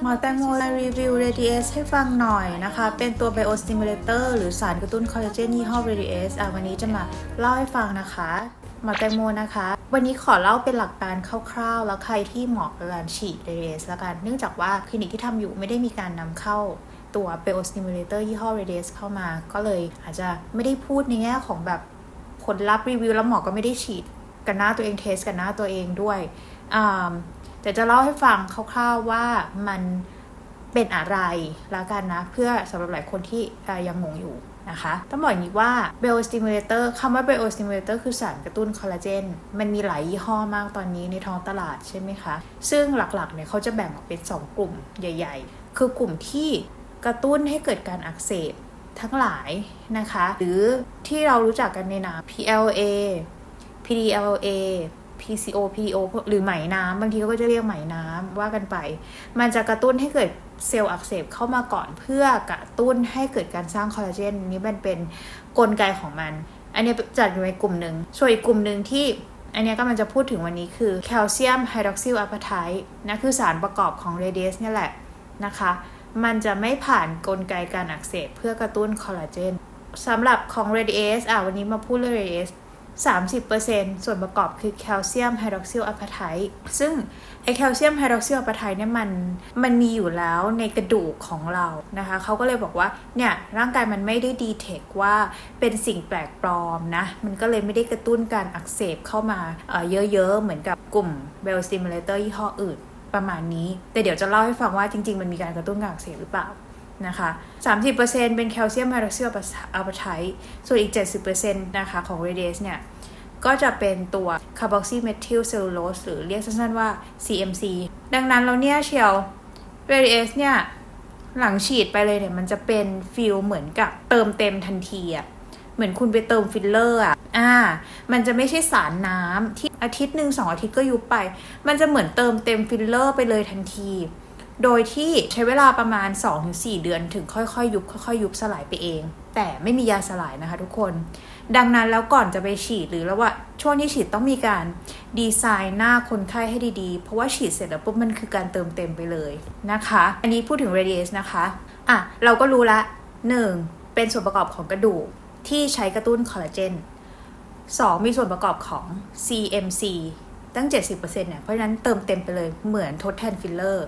หมอแตงโมรีวิว Radius ให้ฟังหน่อยนะคะ เป็นตัว Biostimulator หรือสารกระตุ้นคอลลาเจนยี่ห้อ Radius อะวันนี้จะมาเล่าให้ฟังนะคะ หมอแตงโมนะคะ วันนี้ขอเล่าเป็นหลักการคร่าวๆ แล้วใครที่เหมาะกับการฉีด Radius แล้วกัน เนื่องจากว่าคลินิกที่ทำอยู่ไม่ได้มีการนำเข้าตัว Biostimulator ยี่ห้อ Radius เข้ามา ก็เลยอาจจะไม่ได้พูดในแง่ของแบบผลลัพธ์รีวิวแล้วหมอก็ไม่ได้ฉีดกันหน้าตัวเองเทสกันหน้าตัวเองด้วยอ่า แต่จะเล่าให้ฟังคร่าวๆว่ามันเป็นอะไรล้วกันนะ เพื่อสำหรับหลายคนที่ยังงงอยู่นะคะต้องบอกอย่างนี้ว่า biostimulator คำว่า biostimulator คือสารกระตุ้นคอลลาเจน มันมีหลายยี่ห้อมากตอนนี้ในท้องตลาดใช่ไหมคะ ซึ่งหลักๆเนี่ยเขาจะแบ่งออกเป็น 2 กลุ่มใหญ่ ๆ คือกลุ่มที่กระตุ้นให้เกิดการอักเสบทั้งหลายนะคะ หรือที่เรารู้จักกันในนาม PLA PDLA P.C.O.P.O. หรือไหมน้ำบางทีเขาก็จะเรียกไหมน้ำว่ากันไป มันจะกระตุ้นให้เกิดเซลล์อักเสบเข้ามาก่อนเพื่อกระตุ้นให้เกิดการสร้างคอลลาเจนนี้มันเป็นกลไกของมัน อันนี้จัดอยู่ในกลุ่มหนึ่งส่วนอีกกลุ่มหนึ่งที่อันนี้ก็มันจะพูดถึงวันนี้คือแคลเซียมไฮดรอกซิลอะพาไทนะคือสารประกอบของเรเดียสเนี่ยแหละนะคะ มันจะไม่ผ่านกลไกการอักเสบเพื่อกระตุ้นคอลลาเจนสำหรับของ Radius อะวันนี้มาพูดเรื่อง Radius 30%ส่วนประกอบคือแคลเซียมไฮดรอกซิลอะพาไทต์ซึ่งไอแคลเซียมไฮดรอกซิลอะพาไทต์เนี่ยมันมันมีอยู่แล้วในกระดูกของเรานะคะเขาก็เลยบอกว่าเนี่ยร่างกายมันไม่ได้ดีเทคว่าเป็นสิ่งแปลกปลอมนะ มันก็เลยไม่ได้กระตุ้นการอักเสบเข้ามาเยอะๆ เหมือนกับกลุ่มเบลสติมูเลเตอร์ยี่ห้ออื่นประมาณนี้ แต่เดี๋ยวจะเล่าให้ฟังว่าจริง ๆ มันมีการกระตุ้นการอักเสบหรือเปล่า นะคะ 30%เป็นแคลเซียมไฮดรอกซิลอะพาไทต์ส่วนอีก 70%นะคะของ Radius เนี่ย ก็จะเป็นตัว carboxymethyl cellulose หรือเรียกสั้นๆว่า CMC ดังนั้นเราเนี่ยเชียว Radius เนี่ยหลังฉีดไปเลยเนี่ยมันจะเป็นฟิลเหมือนกับเติมเต็มทันทีอะเหมือนคุณไปเติมฟิลเลอร์อะอ่า มันจะไม่ใช่สารน้ำที่อาทิตย์หนึ่งสองอาทิตย์ก็ยุบไป มันจะเหมือนเติมเต็มฟิลเลอร์ไปเลยทันที โดยที่ใช้เวลาประมาณ 2-4 เดือนถึงค่อยๆ ยุบค่อยๆ ยุบสลายไปเอง แต่ไม่มียาสลายนะคะทุกคน ดังนั้นแล้วก่อนจะไปฉีดหรือแล้วว่าช่วงที่ฉีดต้องมีการดีไซน์หน้าคนไข้ให้ดีๆ เพราะว่าฉีดเสร็จแล้วปุ๊บมันคือการเติมเต็มไปเลยนะคะ อันนี้พูดถึง radius นะคะอะเราก็รู้ละ 1. เป็นส่วนประกอบของกระดูกที่ใช้กระตุ้นคอลลาเจน 2. มีส่วนประกอบของ CMC ตั้ง 70%เนี่ยเพราะฉะนั้นเติมเต็มไปเลยเหมือนทดแทนฟิลเลอร์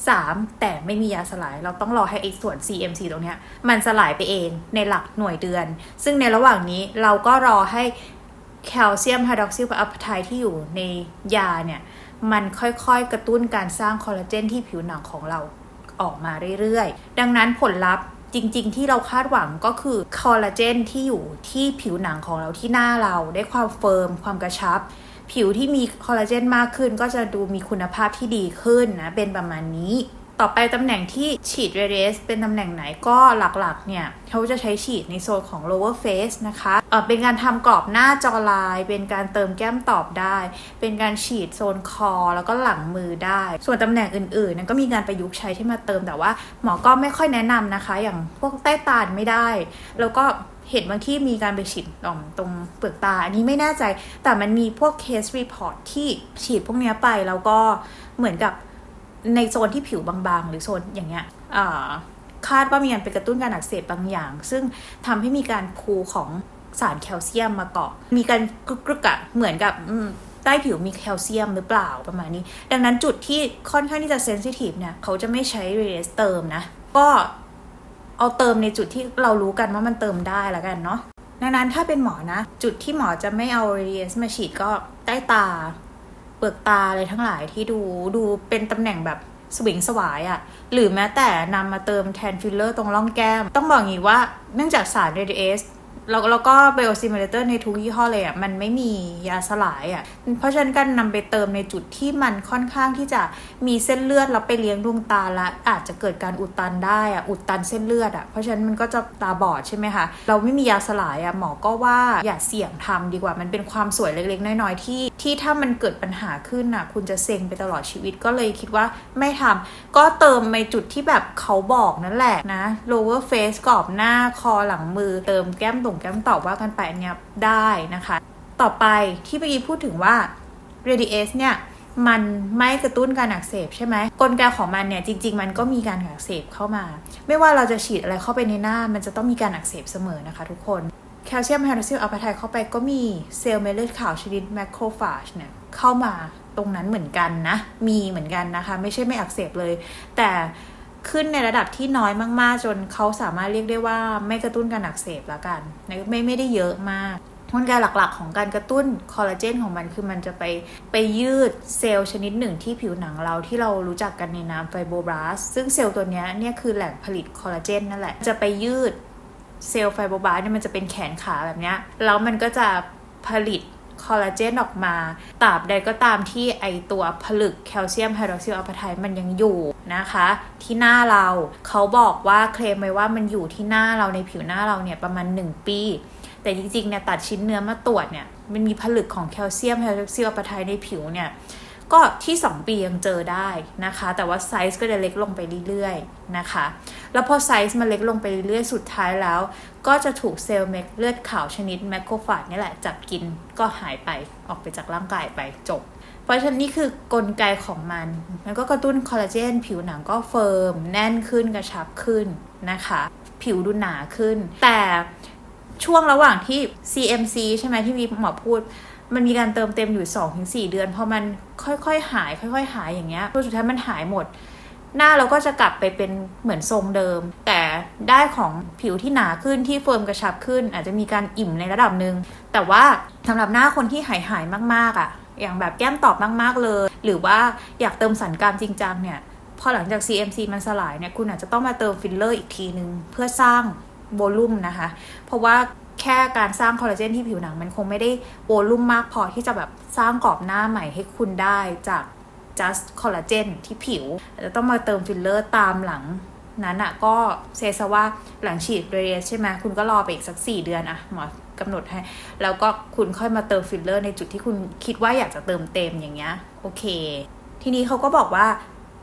3. แต่ไม่มียาสลาย เราต้องรอให้ไอ้ส่วน CMC ตรงเนี้ยมันสลายไปเองในหลักหน่วยเดือน ซึ่งในระหว่างนี้เราก็รอให้แคลเซียมไฮดรอกซิลอะพไทที่อยู่ในยาเนี่ย มันค่อยๆกระตุ้นการสร้างคอลลาเจนที่ผิวหนังของเราออกมาเรื่อยๆ ดังนั้นผลลัพธ์จริงๆ ที่เราคาดหวังก็คือคอลลาเจนที่อยู่ที่ผิวหนังของเราที่หน้าเราได้ความเฟิร์มความกระชับ ผิวที่มีคอลลาเจนมากขึ้น ก็จะดูมีคุณภาพที่ดีขึ้นนะ เป็นประมาณนี้ ต่อไปตำแหน่งที่ฉีดเรเดสเป็นตำแหน่งไหนก็หลักๆ เนี่ย เขาจะใช้ฉีดในโซนของ lower face นะคะเเป็นการทำกรอบหน้าจอลาย เป็นการเติมแก้มตอบได้ เป็นการฉีดโซนคอ แล้วก็หลังมือได้ ส่วนตำแหน่งอื่นๆนั้นก็มีการประยุกต์ใช้ที่มาเติมแต่ว่าหมอก็ไม่ค่อยแนะนำนะคะ อย่างพวกใต้ตาไม่ได้ แล้วก็ เห็นบางที่มีการไปฉีดตรงตรงเปลือกตา อันนี้ไม่แน่ใจ แต่มันมีพวกเคสรีพอร์ตที่ฉีดพวกนี้ไปแล้วก็เหมือนกับในโซนที่ผิวบางๆ หรือโซนอย่างเงี้ยคาดว่ามีการไปกระตุ้นการอักเสบบางอย่าง ซึ่งทำให้มีการพูของสารแคลเซียมมาเกาะ มีการกรึกกรึกอะเหมือนกับใต้ผิวมีแคลเซียมหรือเปล่าประมาณนี้ ดังนั้นจุดที่ค่อนข้างที่จะเซนซิทีฟเนี่ย เขาจะไม่ใช้เรสเติมนะ ก็ เอาเติมในจุดที่เรารู้กันว่ามันเติมได้แล้วกันเนาะดังนั้นถ้าเป็นหมอนะ จุดที่หมอจะไม่เอาเรเดียสมาฉีดก็ใต้ตา เปลือกตาอะไรทั้งหลายที่ดูดูเป็นตำแหน่งแบบสวิงสวายอะ่ะ หรือแม้แต่นำมาเติมแทนฟิลเลอร์ตรงร่องแก้ม ต้องบอกอย่างนี้ว่าเนื่องจากสารเรเดียส แล้วแล้วก็ไบโอซิมูเลเตอร์ในทุกยี่ห้อเลยอะ่ะมันไม่มียาสลายอะ่ะเพราะฉะนั้นการนำไปเติมในจุดที่มันค่อนข้างที่จะมีเส้นเลือดแล้วไปเลี้ยงดวงตาละอาจจะเกิดการอุดตันได้อะ่ะอุดตันเส้นเลือดอะ่ะเพราะฉะนั้นมันก็จะตาบอดใช่ไหมคะเราไม่มียาสลายอะ่ะหมอก็ว่าอย่าเสี่ยงทำดีกว่ามันเป็นความสวยเล็กๆ น้อยๆที่ที่ถ้ามันเกิดปัญหาขึ้นอะคุณจะเซ็งไปตลอดชีวิตก็เลยคิดว่าไม่ทำก็เติมในจุดที่แบบเขาบอกนั่นแหละนะ lower face กรอบหน้าคอหลังมือเติมแก้มตุ่มแก้มตอบว่ากันไปนเนี้ยได้นะคะ ต่อไปที่เมื่อกี้พูดถึงว่า radius เนี่ยมันไม่กระตุ้นการอักเสบใช่ไหมกลไกของมันเนี่ยจริง ๆ มันก็มีการอักเสบเข้ามา ไม่ว่าเราจะฉีดอะไรเข้าไปในหน้า มันจะต้องมีการอักเสบเสมอนะคะ ทุกคนแคลเซียมไฮดรซิลอัลพาไทเข้าไปก็มีเซลล์เม็ดเลือดขาวชนิดแมคโครฟาจเนี่ยเข้ามาตรงนั้นเหมือนกันนะ มีเหมือนกันนะคะ ไม่ใช่ไม่อักเสบเลย แต่ ขึ้นในระดับที่น้อยมากๆ จนเขาสามารถเรียกได้ว่าไม่กระตุ้นการอักเสบแล้วกันไม่ไม่ได้เยอะมากกลไกหลักๆ ของการกระตุ้นคอลลาเจนของมันคือมันจะไปไปยืดเซลล์ชนิดหนึ่งที่ผิวหนังเราที่เรารู้จักกันในนามไฟโบบลาสซึ่งเซลล์ตัวเนี้ยเนี่ยคือแหล่งผลิตคอลลาเจนนั่นแหละ จะไปยืดเซลล์ไฟโบบลาสเนี่ยมันจะเป็นแขนขาแบบเนี้ยแล้วมันก็จะผลิต คอลลาเจนออกมาตราบใดก็ตามที่ไอตัวผลึกแคลเซียมไฮดรอกซิลอัลพาไทมันยังอยู่นะคะ ที่หน้าเราเขาบอกว่าเคลมไว้ว่ามันอยู่ที่หน้าเราในผิวหน้าเราเนี่ยประมาณ 1 ปี แต่จริงๆเนี่ยตัดชิ้นเนื้อมาตรวจเนี่ยมันมีผลึกของแคลเซียมไฮดรอกซิลอัลปาไทในผิวเนี่ย ก็ที่ 2 ปียังเจอได้นะคะ แต่ว่าไซส์ก็จะเล็กลงไปเรื่อยๆนะคะ แล้วพอไซส์มันเล็กลงไปเรื่อยๆ สุดท้ายแล้ว ก็จะถูกเซลล์เม็ดเลือดขาวชนิดแมคโครฟาจนี่แหละจับกินก็หายไปออกไปจากร่างกายไปจบ เพราะฉะนั้นนี่คือกลไกของมัน มันก็กระตุ้นคอลลาเจน ผิวหนังก็เฟิร์มแน่นขึ้นกระชับขึ้นนะคะ ผิวดูหนาขึ้น แต่ช่วงระหว่างที่ CMC ใช่ไหมที่มีหมอพูด มันมีการเติมเต็มอยู่2-4เดือนพอมันค่อยๆหาย ค่อย ๆ หายอย่างเงี้ยสุดท้ายมันหายหมด หน้าเราก็จะกลับไปเป็นเหมือนทรงเดิม แต่ได้ของผิวที่หนาขึ้นที่เฟิร์มกระชับขึ้น อาจจะมีการอิ่มในระดับหนึ่งแต่ว่าสำหรับหน้าคนที่หายหายๆมากๆอะ่ะ อย่างแบบแก้มตอบมากๆเลย หรือว่าอยากเติมสันกรามจริงจังเนี่ยพอหลังจาก CMC มันสลายเนี่ยคุณอาจจะต้องมาเติมฟิลเลอร์อีกทีนึงเพื่อสร้างโวลูมนะคะ เพราะว่า แค่การสร้างคอลลาเจนที่ผิวหนัง มันคงไม่ได้โวลูมมากพอที่จะแบบสร้างกรอบหน้าใหม่ให้คุณได้จาก just คอลลาเจนที่ผิวจะต้องมาเติมฟิลเลอร์ตามหลังนั้นอะก็เซซะว่าหลังฉีดเรสใช่ไหมคุณก็รอไปอีกสัก 4 เดือนอะหมอกำหนดให้ แล้วก็คุณค่อยมาเติมฟิลเลอร์ในจุดที่คุณคิดว่าอยากจะเติมเต็มอย่างเงี้ยโอเค ทีนี้เขาก็บอกว่า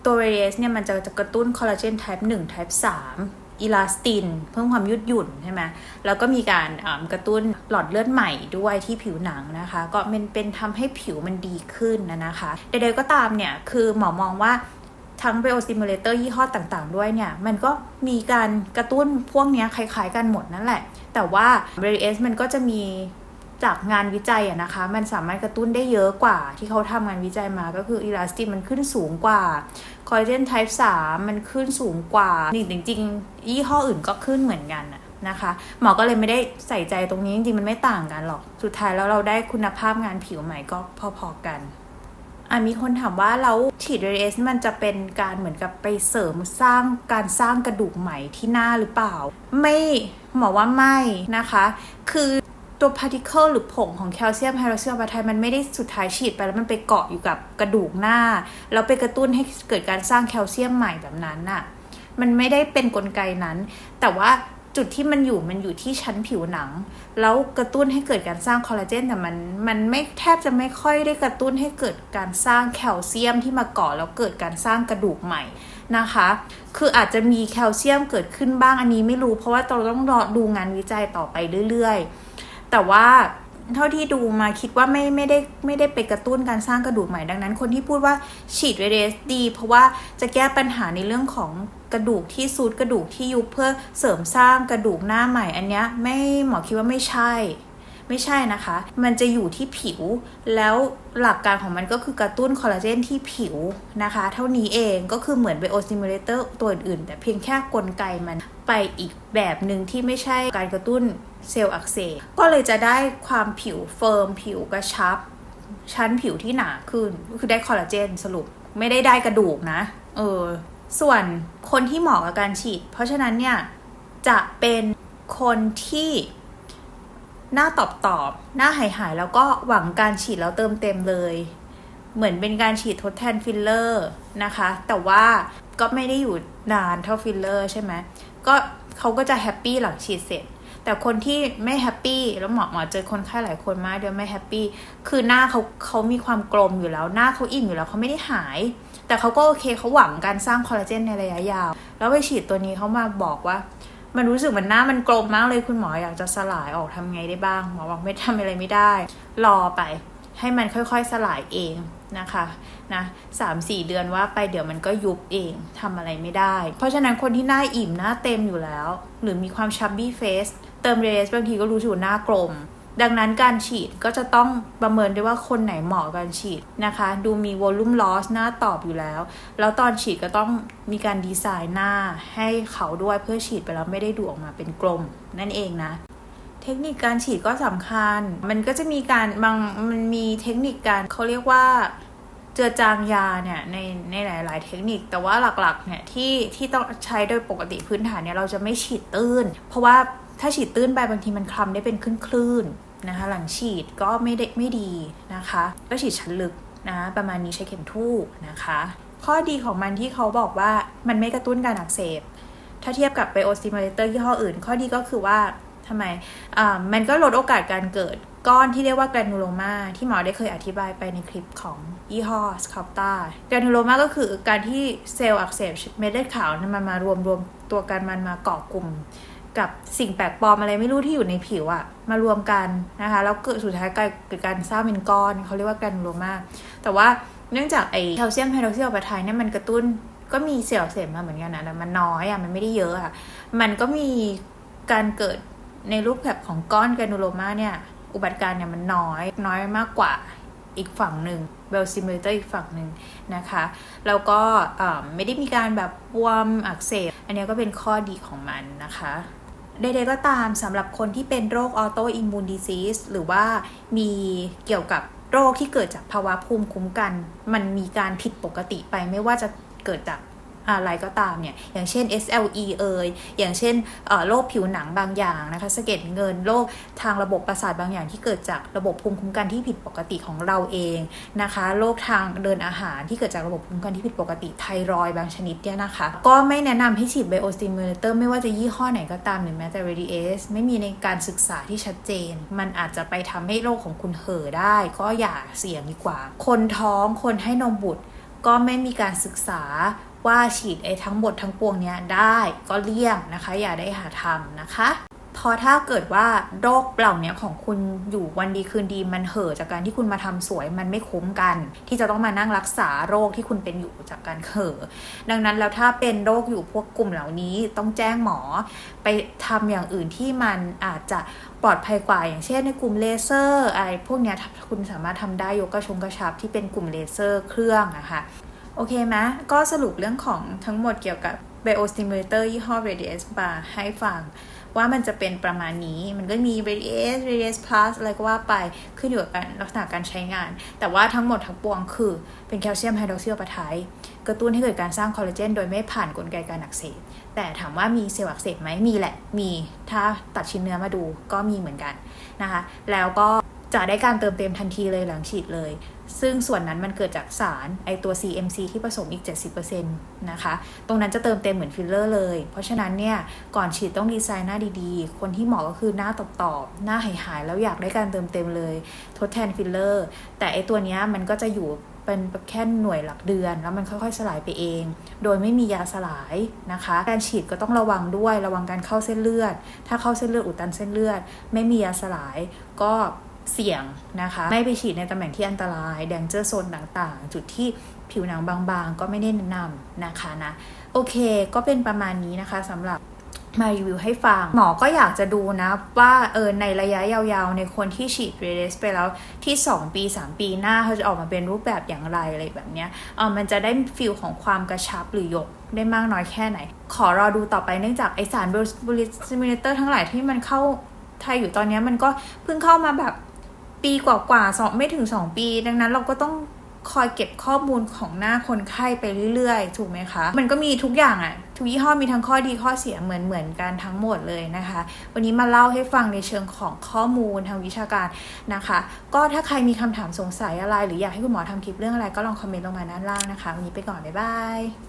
ตัวเรสเนี่ยมันจะจะกระตุ้นคอลลาเจน type 1 type 3 อิลาสติน เพิ่มความยืดหยุ่นใช่ไหมแล้วก็มีการกระตุ้นหลอดเลือดใหม่ด้วยที่ผิวหนังนะคะ ก็เป็นเป็นทำให้ผิวมันดีขึ้นนะนะคะใดๆก็ตามเนี่ย คือหมอมองว่าทั้งไบโอซิมูเลเตอร์ยี่ห้อต่างๆ ด้วยเนี่ย มันก็มีการกระตุ้นพวกนี้คล้ายๆกันหมดนั่นแหละ แต่ว่าบรเอสมันก็จะมี จากงานวิจัยอะนะคะ มันสามารถกระตุ้นได้เยอะกว่าที่เขาทำงานวิจัยมาก็คืออีลาสตินมันขึ้นสูงกว่าคอลลาเจน type 3มันขึ้นสูงกว่านี่จริงๆยี่ห้ออื่นก็ขึ้นเหมือนกันอะนะคะหมอก็เลยไม่ได้ใส่ใจตรงนี้จริงๆมันไม่ต่างกันหรอก สุดท้ายแล้วเราได้คุณภาพงานผิวใหม่ก็พอๆกันอะมีคนถามว่าแล้วฉีดเรสมันจะเป็นการเหมือนกับไปเสริมสร้างการสร้างกระดูกใหม่ที่หน้าหรือเปล่า ไม่หมอว่าไม่นะคะ คือ ตัวพาร์ติเคิลหรือผงของแคลเซียมไฮดรอกซิลอัลปาไทมันไม่ได้สุดท้ายฉีดไปแล้วมันไปเกาะอยู่กับกระดูกหน้า แล้วไปกระตุ้นให้เกิดการสร้างแคลเซียมใหม่แบบนั้นน่ะมันไม่ได้เป็นนกลไกนั้น แต่ว่าจุดที่มันอยู่มันอยู่ที่ชั้นผิวหนัง แล้วกระตุ้นให้เกิดการสร้างคอลลาเจนแต่มันมันไม่แทบจะไม่ค่อยได้กระตุ้นให้เกิดการสร้างแคลเซียมที่มาเกาะแล้วเกิดการสร้างกระดูกใหม่นะคะ คืออาจจะมีแคลเซียมเกิดขึ้นบ้างอันนี้ไม่รู้ เพราะว่าเราต้องรอดูงานวิจัยต่อไปเรื่อยๆ แต่ว่าเท่าที่ดูมาคิดว่าไม่ไม่ได้ไม่ได้ไปกระตุ้นการสร้างกระดูกใหม่ดังนั้น คนที่พูดว่าฉีดเรสดี เพราะว่าจะแก้ปัญหาในเรื่องของกระดูกที่ซูดกระดูกที่ยุบเพื่อเสริมสร้างกระดูกหน้าใหม่ อันเนี้ยไม่หมอคิดว่าไม่ใช่ ไม่ใช่นะคะ มันจะอยู่ที่ผิว แล้วหลักการของมันก็คือกระตุ้นคอลลาเจนที่ผิวนะคะ เท่านี้เองก็คือเหมือนไบโอสติมูเลเตอร์ตัวอื่นๆแต่เพียงแค่กลไกมันไปอีกแบบหนึ่งที่ไม่ใช่การกระตุ้นเซลล์อักเสบก็เลยจะได้ความผิวเฟิร์ม ผิวกระชับ ชั้นผิวที่หนาขึ้นก็คือได้คอลลาเจนสรุปไม่ได้ได้กระดูกนะ เออ ส่วนคนที่เหมาะกับการฉีด เพราะฉะนั้นเนี่ย จะเป็นคนที่ หน้าตอบตอบ หน้าหายหายแล้วก็หวังการฉีดแล้วเติมเต็มเลย เหมือนเป็นการฉีดทดแทนฟิลเลอร์นะคะ แต่ว่าก็ไม่ได้อยู่นานเท่าฟิลเลอร์ใช่ไหมก็เขาก็จะแฮปปี้หลังฉีดเสร็จ แต่คนที่ไม่แฮปปี้แล้วหมอหมอเจอคนไข้หลายคนมากเดียวไม่แฮปปี้คือหน้าเขาเขามีความกลมอยู่แล้วหน้าเขาอิ่มอยู่แล้วเขาไม่ได้หาย แต่เขาก็โอเคเขาหวังการสร้างคอลลาเจนในระยะยาว แล้วไปฉีดตัวนี้เขามาบอกว่า มันรู้สึกเหมือนหน้ามันกลมมากเลยคุณหมออยากจะสลายออกทำไงได้บ้างหมอบอกไม่ทำอะไรไม่ได้ รอไป ให้มันค่อยๆสลายเองนะคะนะสามสี่เดือนว่าไปเดี๋ยวมันก็ยุบเองทำอะไรไม่ได้ เพราะฉะนั้นคนที่หน้าอิ่มหน้าเต็มอยู่แล้ว หรือมีความชับบี้เฟสเติมเรสบางทีก็รู้สึกว่าหน้ากลม ดังนั้นการฉีดก็จะต้องประเมินด้วยว่าคนไหนเหมาะกับการฉีดนะคะ ดูมีวอลลุ่มลอสหน้าตอบอยู่แล้ว แล้วตอนฉีดก็ต้องมีการดีไซน์หน้าให้เขาด้วยเพื่อฉีดไปแล้วไม่ได้ดูออกมาเป็นกลม นั่นเองนะเทคนิคการฉีดก็สำคัญ มันก็จะมีการบางมันมีเทคนิคการเขาเรียกว่าเจือจางยาเนี่ยในในหลาย ๆ เทคนิค แต่ว่าหลัก ๆ เนี่ยที่ที่ต้องใช้โดยปกติพื้นฐานเนี่ยเราจะไม่ฉีดตื้น เพราะว่าถ้าฉีดตื้นไปบางทีมันคลำได้เป็นคลื่นๆ นะคะ หลังฉีดก็ไม่ได้ไม่ดีนะคะก็ฉีดชั้นลึกนะประมาณนี้ใช้เข็มทู่นะคะ ข้อดีของมันที่เขาบอกว่ามันไม่กระตุ้นการอักเสบ ถ้าเทียบกับไบโอสติมูเลเตอร์ยี่ห้ออื่น ข้อดีก็คือว่าทำไมอ่ามันก็ลดโอกาสการเกิดก้อนที่เรียกว่าแกรนูโลมาที่หมอได้เคยอธิบายไปในคลิปของยี่ห้อสคาปตาแกรนูโลมาก็คือการที่เซลล์อักเสบเม็ดเลือดขาวมันมารวมรวมตัวกันมันมาเกาะกลุ่ม กับสิ่งแปลกปลอมอะไรไม่รู้ที่อยู่ในผิวอะมารวมกันนะคะแล้วเกิดสุดท้ายเกิดการสร้างเป็นก้อนเขาเรียกว่าแกรนูโลมาแต่ว่าเนื่องจากไอแคลเซียมไฮดรอกซีออลปาไทเนี่ยมันกระตุ้นก็มีเซลล์อักเสบมาเหมือนกันนะแต่มันน้อยอะมันไม่ได้เยอะอะมันก็มีการเกิดในรูปแบบของก้อนแกรนูโลมาเนี่ยอุบัติการเนี่ยมันน้อยน้อยมากกว่าอีกฝั่งหนึ่งเบลซิมูเลเตอร์อีกฝั่งหนึ่งนะคะ แล้วก็ไม่ได้มีการแบบบวมอักเสบ อันนี้ก็เป็นข้อดีของมันนะคะ ใดๆก็ตามสำหรับคนที่เป็นโรคออโตอิมมูนดิซีสหรือว่ามีเกี่ยวกับโรคที่เกิดจากภาวะภูมิคุ้มกัน มันมีการผิดปกติไปไม่ว่าจะเกิดจาก อะไรก็ตามเนี่ย อย่างเช่น SLE เอยอย่างเช่นโรคผิวหนังบางอย่างนะคะสะเก็ดเงินโรคทางระบบประสาทบางอย่างที่เกิดจากระบบภูมิคุ้มกันที่ผิดปกติของเราเองนะคะโรคทางเดินอาหารที่เกิดจากระบบภูมิคุ้มกันที่ผิดปกติไทรอยบางชนิดเนี่ยนะคะ ก็ไม่แนะนำให้ฉีดไบโอสติมูเลเตอร์ไม่ว่าจะยี่ห้อไหนก็ตามหรือแม้แต่ Radius ไม่มีในการศึกษาที่ชัดเจน มันอาจจะไปทำให้โรคของคุณเห่อได้ ก็อย่าเสี่ยงดีกว่า คนท้องคนให้นมบุตรก็ไม่มีการศึกษา ว่าฉีดไอ้ทั้งหมดทั้งปวงเนี้ยได้ก็เลี่ยงนะคะ อย่าได้หาทำนะคะพอถ้าเกิดว่าโรคเหล่านี้ของคุณอยู่วันดีคืนดีมันเห่อจากการที่คุณมาทำสวยมันไม่คุ้มกัน ที่จะต้องมานั่งรักษาโรคที่คุณเป็นอยู่จากการเห่อดังนั้นแล้วถ้าเป็นโรคอยู่พวกกลุ่มเหล่านี้ต้องแจ้งหมอ ไปทำอย่างอื่นที่มันอาจจะปลอดภัยกว่าอย่างเช่นในกลุ่มเลเซอร์อะไรพวกนี้คุณสามารถทำได้ยกกระชงกระชับที่เป็นกลุ่มเลเซอร์เครื่องนะคะ โอเคไหมก็สรุปเรื่องของทั้งหมดเกี่ยวกับ biostimulator ยี่ห้อ Radius มาให้ฟังว่ามันจะเป็นประมาณนี้ มันก็มี Radius Radius Plus อะไรก็ว่าไป ขึ้นอยู่กับลักษณะการใช้งาน แต่ว่าทั้งหมดทั้งปวงคือเป็นแคลเซียมไฮดรอกซิลปาไทกระตุ้นให้เกิดการสร้างคอลลาเจน โดยไม่ผ่านกลไกการอักเสบ แต่ถามว่ามีเซลล์อักเสบไหมมีแหละ มี ถ้าตัดชิ้นเนื้อมาดูก็มีเหมือนกันนะคะ แล้วก็ จะได้การเติมเต็มทันทีเลยหลังฉีดเลย ซึ่งส่วนนั้นมันเกิดจากสารไอตัว CMC ที่ผสมอีก 70%นะคะ ตรงนั้นจะเติมเต็มเหมือนฟิลเลอร์เลย เพราะฉะนั้นเนี่ย ก่อนฉีดต้องดีไซน์หน้าดีๆ คนที่เหมาะก็คือหน้าตอบๆ หน้าหายๆ แล้วอยากได้การเติมเต็มเลย ทดแทนฟิลเลอร์ แต่ไอตัวนี้มันก็จะอยู่เป็นแค่หน่วยหลักเดือน แล้วมันค่อย ๆ สลายไปเอง โดยไม่มียาสลายนะคะ การฉีดก็ต้องระวังด้วย ระวังการเข้าเส้นเลือด ถ้าเข้าเส้นเลือดอุดตันเส้นเลือด ไม่มียาสลายก็ เสี่ยงนะคะ ไม่ไปฉีดในตำแหน่งที่อันตราย แดงเจอร์โซนต่างๆ จุดที่ผิวหนังบางๆ ก็ไม่ได้แนะนำนะคะนะ โอเค ก็เป็นประมาณนี้นะคะสำหรับมารีวิวให้ฟัง หมอก็อยากจะดูนะ ว่าเออในระยะยาวๆ ในคนที่ฉีดเรเดสไปแล้วที่ 2 ปี 3 ปีหน้าเขาจะออกมาเป็นรูปแบบอย่างไรอะไรแบบเนี้ยเออมันจะได้ฟิลของความกระชับหรือยกได้มากน้อยแค่ไหน ขอรอดูต่อไปเนื่องจากไอสารบูลิซิมิเลเตอร์ทั้งหลายที่มันเข้าไทยอยู่ตอนนี้มันก็เพิ่งเข้ามาแบบ ปีกว่าๆสองไม่ถึง2ปี ดังนั้นเราก็ต้องคอยเก็บข้อมูลของหน้าคนไข้ไปเรื่อยๆ ถูกไหมคะ มันก็มีทุกอย่างอะ่ะทุกยี่ห้อมีทั้งข้อดีข้อเสียเหมือนเหมือนกันทั้งหมดเลยนะคะ วันนี้มาเล่าให้ฟังในเชิงของข้อมูลทางวิชาการนะคะ ก็ถ้าใครมีคำถามสงสัยอะไร หรืออยากให้คุณหมอทำคลิปเรื่องอะไรก็ลองคอมเมนต์ลงมาด้านล่างนะคะ วันนี้ไปก่อน บ๊ายบาย